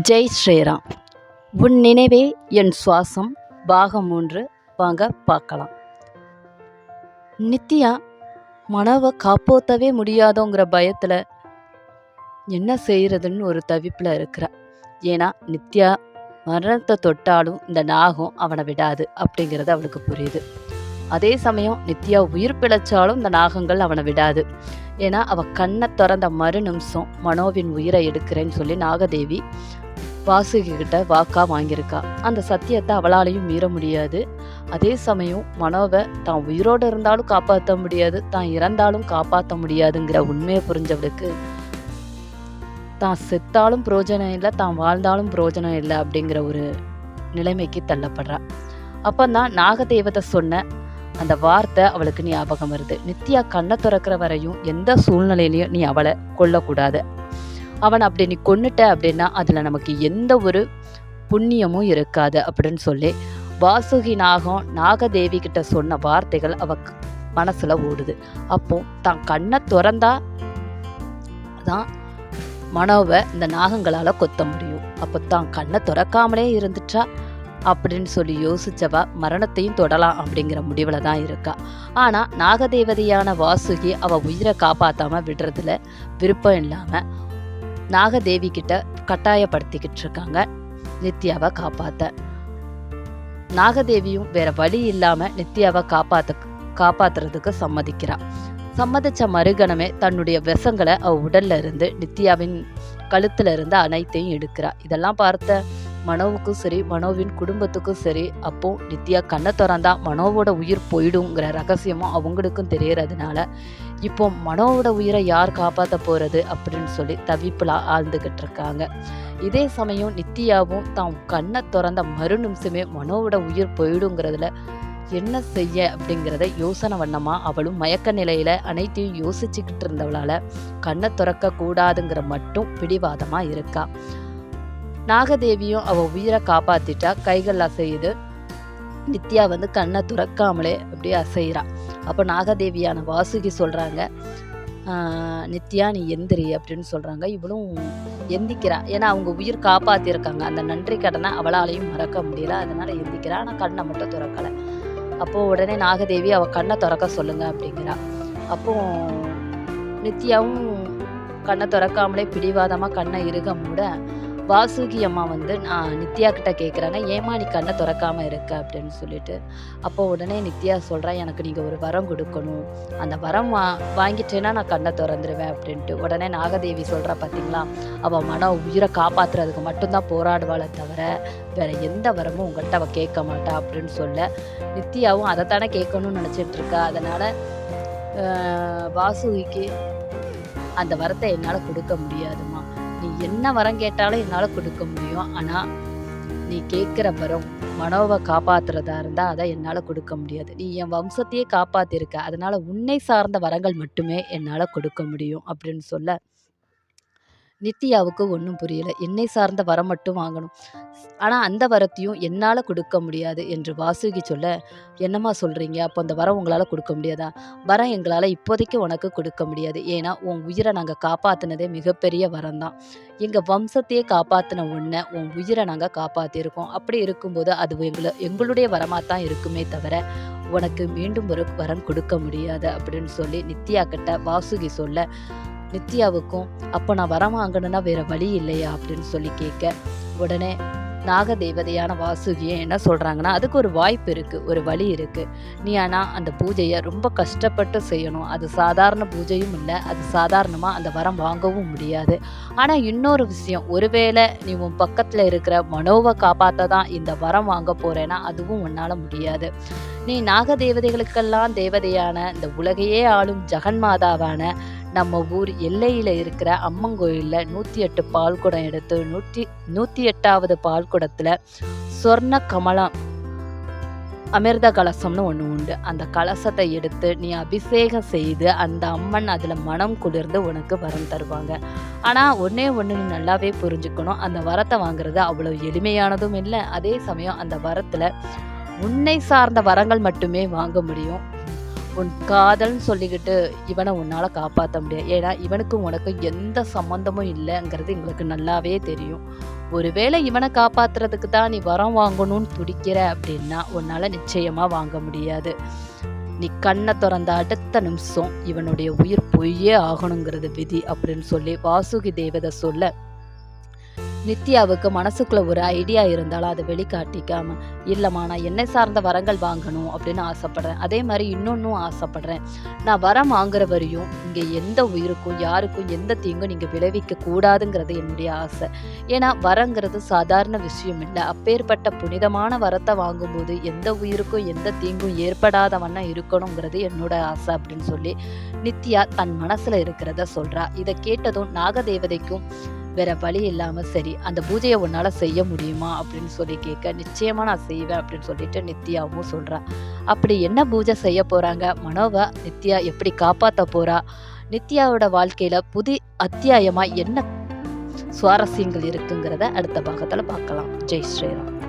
ஜெய் ஸ்ரீராம். உன் நினைவே என் சுவாசம். பாகம் மூன்று வாங்க பார்க்கலாம். நித்யா மனவை காப்போத்தவே முடியாதோங்கிற பயத்தில் என்ன செய்கிறதுன்னு ஒரு தவிப்பில் இருக்கிறா. ஏன்னா நித்யா மரணத்தை தொட்டாலும் இந்த நாகம் அவனை விடாது அப்படிங்கிறது அவளுக்கு புரியுது. அதே சமயம் நித்யா உயிர் பிழைச்சாலும் இந்த நாகங்கள் அவனை விடாது. ஏன்னா அவ கண்ணை திறந்த மறு நிமிஷம் மனோவின் உயிரை எடுக்கிறேன்னு சொல்லி நாகதேவி வாசுகி கிட்ட வாக்கா வாங்கியிருக்கா. அந்த சத்தியத்தை அவளாலையும் மீற முடியாது. அதே சமயம் மனோவை தான் உயிரோடு இருந்தாலும் காப்பாற்ற முடியாது தான் இறந்தாலும் காப்பாற்ற முடியாதுங்கிற உண்மையை புரிஞ்சவளுக்கு தான் செத்தாலும் பிரயோஜனம் இல்லை தான் வாழ்ந்தாலும் பிரயோஜனம் இல்லை அப்படிங்கிற ஒரு நிலைமைக்கு தள்ளப்படுறா. தான் நாகதேவதை சொன்ன அந்த வார்த்தை அவளுக்கு ஞாபகம் வருது. நித்யா கண்ணை திறக்கிற வரையும் எந்த சூழ்நிலையிலையும் நீ அவளை கொல்லக்கூடாது. அவன் அப்படி நீ கொன்னுட்ட அப்படின்னா அதில் நமக்கு எந்த ஒரு புண்ணியமும் இருக்காது அப்படின்னு சொல்லி வாசுகி நாகம் நாகதேவி கிட்ட சொன்ன வார்த்தைகள் அவ மனசுல ஓடுது. அப்போ தான் கண்ணை திறந்தா தான் மனோவை இந்த நாகங்களால் கொத்த முடியும். அப்போ தான் கண்ணை திறக்காமலே இருந்துட்டா அப்படின்னு சொல்லி யோசிச்சவ மரணத்தையும் தொடலாம் அப்படிங்கிற முடிவில் தான் இருக்கா. ஆனால் நாகதேவதையான வாசுகி அவ உயிரை காப்பாற்றாமல் விடுறதுல விருப்பம் இல்லாமல் நாகதேவி கிட்ட கட்டாயப்படுத்திக்கிட்டு இருக்காங்க. நித்யாவை காப்பாற்ற நாகதேவியும் வேற வழி இல்லாமல் நித்யாவை காப்பாற்ற காப்பாத்துறதுக்கு சம்மதிக்கிறா. சம்மதிச்ச மறுகணமே தன்னுடைய விஷங்களை அவ உடல்ல இருந்து நித்யாவின் கழுத்துல இருந்து அனைத்தையும் எடுக்கிறா. இதெல்லாம் பார்த்த மனோவுக்கும் சரி மனோவின் குடும்பத்துக்கும் சரி அப்போ நித்யா கண்ணை திறந்தா மனோவோட உயிர் போயிடுங்கிற ரகசியமும் அவங்களுக்கும் தெரியறதுனால இப்போ மனோவோட உயிரை யார் காப்பாற்ற போறது அப்படின்னு சொல்லி தவிப்புல ஆழ்ந்துகிட்டு இருக்காங்க இதே சமயம் நித்யாவும் தான் கண்ணை திறந்த மறு நிமிஷமே மனோவோட உயிர் போயிடுங்கிறதுல என்ன செய்ய அப்படிங்கிறத யோசனை வண்ணமா அவளும் மயக்க நிலையில அனைத்தையும் யோசிச்சுக்கிட்டு இருந்தவளால கண்ணை திறக்க கூடாதுங்கிற மட்டும் பிடிவாதமா இருக்கா. நாகதேவியும் அவ உயிரை காப்பாத்திட்டா கைகள் அசையுது. நித்யா வந்து கண்ணை துறக்காமலே அப்படியே அசைகிறா அப்போ நாகதேவியான வாசுகி சொல்கிறாங்க நித்யா நீ எந்திரி அப்படின்னு சொல்கிறாங்க இவளும் எந்திக்கிறா. ஏன்னா அவங்க உயிர் காப்பாத்திருக்காங்க. அந்த நன்றி கடனை அவளாலையும் மறக்க முடியல. அதனால எந்திக்கிறா. ஆனால் கண்ணை மட்டும் திறக்கலை. அப்போ உடனே நாகதேவி அவ கண்ணை திறக்க சொல்லுங்க அப்படிங்கிறா. அப்போ நித்யாவும் கண்ணை திறக்காமலே பிடிவாதமாக கண்ணை இறுக மூட வாசுகி அம்மா வந்து நான் நித்யா கிட்ட கேட்குறாங்க ஏமா நீ கண்ணை திறக்காம இருக்க? அப்படின்னு சொல்லிட்டு அப்போ உடனே நித்யா சொல்றா எனக்கு நீங்கள் ஒரு வரம் கொடுக்கணும். அந்த வரம் வா வாங்கிட்டேன்னா நான் கண்ணை திறந்துருவேன் அப்படின்ட்டு. உடனே நாகதேவி சொல்கிறா பார்த்தீங்களா அவள் மன உயிரை காப்பாத்துறதுக்கு மட்டும்தான் போராடுவாளே தவிர வேற எந்த வரமும் உங்கள்கிட்ட அவள் கேட்க மாட்டா அப்படின்னு சொல்ல நித்யாவும் அதைத்தானே கேட்கணும்னு நினச்சிட்ருக்கா அதனால் வாசுகிக்கு அந்த வரத்தை என்னால் கொடுக்க முடியாதும்மா. நீ என்ன வரம் கேட்டாலும் என்னால் கொடுக்க முடியும். ஆனால் நீ கேட்குற வரம் மனோவை காப்பாற்றுறதா இருந்தால் அதை என்னால் கொடுக்க முடியாது. நீ என் வம்சத்தையே காப்பாற்றிருக்க அதனால் உன்னை சார்ந்த வரங்கள் மட்டுமே என்னால் கொடுக்க முடியும் அப்படின்னு சொல்ல நித்யாவுக்கு ஒன்றும் புரியல. என்னை சார்ந்த வரம் மட்டும் வாங்கணும். ஆனால் அந்த வரத்தையும் என்னால் கொடுக்க முடியாது என்று வாசுகி சொல்ல என்னம்மா சொல்கிறீங்க அப்போ அந்த வரம் உங்களால் கொடுக்க முடியாதா? வரம் எங்களால் இப்போதைக்கு உனக்கு கொடுக்க முடியாது. ஏன்னா உன் உயிரை நாங்கள் காப்பாற்றினதே மிகப்பெரிய வரம் தான் எங்கள் வம்சத்தையே காப்பாற்றின உன்னை உன் உயிரை நாங்கள் காப்பாற்றியிருக்கோம் அப்படி இருக்கும்போது அது எங்களை எங்களுடைய வரமாக தான் இருக்குமே தவிர உனக்கு மீண்டும் ஒரு வரம் கொடுக்க முடியாது. அப்படின்னு சொல்லி நித்யா கிட்ட வாசுகி சொல்ல நித்யாவுக்கும் அப்போ நான் வரம் வாங்கணும்னா வேற வழி இல்லையா? அப்படின்னு சொல்லி கேட்க உடனே நாகதேவதையான வாசுகியை என்ன சொல்கிறாங்கன்னா அதுக்கு ஒரு வாய்ப்பு இருக்குது ஒரு வழி இருக்குது நீ ஆனால் அந்த பூஜையை ரொம்ப கஷ்டப்பட்டு செய்யணும். அது சாதாரண பூஜையும் இல்லை. அது சாதாரணமாக அந்த வரம் வாங்கவும் முடியாது. ஆனால் இன்னொரு விஷயம். ஒருவேளை நீ உன் பக்கத்தில் இருக்கிற மனோவை காப்பாற்ற தான் இந்த வரம் வாங்க போகிறேன்னா அதுவும் உன்னால் முடியாது. நீ நாக தேவதைகளுக்கெல்லாம் தேவதையான இந்த உலகையே ஆளும் ஜெகன்மாதாவான நம்ம ஊர் எல்லையில் இருக்கிற அம்மன் நூற்றி எட்டு பால்குடம் எடுத்து நூற்றி நூற்றி எட்டாவது பால்குடத்தில் சொர்ண கமலம் அமிர்த கலசம்னு ஒன்று உண்டு. அந்த கலசத்தை எடுத்து நீ அபிஷேகம் செய்து அந்த அம்மன் அதில் மனம் குளிர்ந்து உனக்கு வரம் தருவாங்க. ஆனால் ஒன்றே ஒன்று நீ நல்லாவே புரிஞ்சுக்கணும். அந்த வரத்தை வாங்குறது அவ்வளோ எளிமையானதும் இல்லை. அதே சமயம் அந்த வரத்தில் உன்னை சார்ந்த வரங்கள் மட்டுமே வாங்க முடியும். உன் காதல்னு சொல்லிக்கிட்டு இவனை உன்னால் காப்பாற்ற முடியாது. ஏன்னா இவனுக்கும் உனக்கும் எந்த சம்மந்தமும் இல்லைங்கிறது எங்களுக்கு நல்லாவே தெரியும். ஒருவேளை இவனை காப்பாத்துறதுக்கு தான் நீ வரம் வாங்கணும்னு துடிக்கிற அப்படின்னா உன்னால் நிச்சயமாக வாங்க முடியாது. நீ கண்ணை திறந்த அடுத்த நிமிஷம் இவனுடைய உயிர் பொய்யே ஆகணுங்கிறது விதி அப்படின்னு சொல்லி வாசுகி தேவதை சொல்ல நித்யாவுக்கு மனசுக்குள்ள ஒரு ஐடியா இருந்தாலும் அதை வெளிக்காட்டிக்காம இல்லைம்மா நான் என்னை சார்ந்த வரங்கள் வாங்கணும் அப்படின்னு ஆசைப்படுறேன். அதே மாதிரி இன்னொன்னும் ஆசைப்படுறேன். நான் வரம் வாங்குற வரையும் இங்கே எந்த உயிருக்கும் யாருக்கும் எந்த தீங்கும் நீங்கள் விளைவிக்க கூடாதுங்கிறது என்னுடைய ஆசை. ஏன்னா வரங்கிறது சாதாரண விஷயம் இல்லை. அப்பேற்பட்ட புனிதமான வரத்தை வாங்கும்போது எந்த உயிருக்கும் எந்த தீங்கும் ஏற்படாத வண்ணம் இருக்கணுங்கிறது என்னோட ஆசை அப்படின்னு சொல்லி நித்யா தன் மனசில் இருக்கிறத சொல்கிறா இதை கேட்டதும் நாகதேவதைக்கும் வேற வழி இல்லாம சரி அந்த பூஜையை உன்னால செய்ய முடியுமா அப்படின்னு சொல்லி கேட்க நிச்சயமா நான் செய்வேன் அப்படின்னு சொல்லிட்டு நித்யாவும் சொல்றா. அப்படி என்ன பூஜை செய்ய போறாங்க? மனோவை நித்யா எப்படி காப்பாத்த போறா? நித்யாவோட வாழ்க்கையில புது அத்தியாயமா என்ன சுவாரஸ்யங்கள் இருக்குங்கிறத அடுத்த பாகத்துல பார்க்கலாம். ஜெய் ஸ்ரீராம்.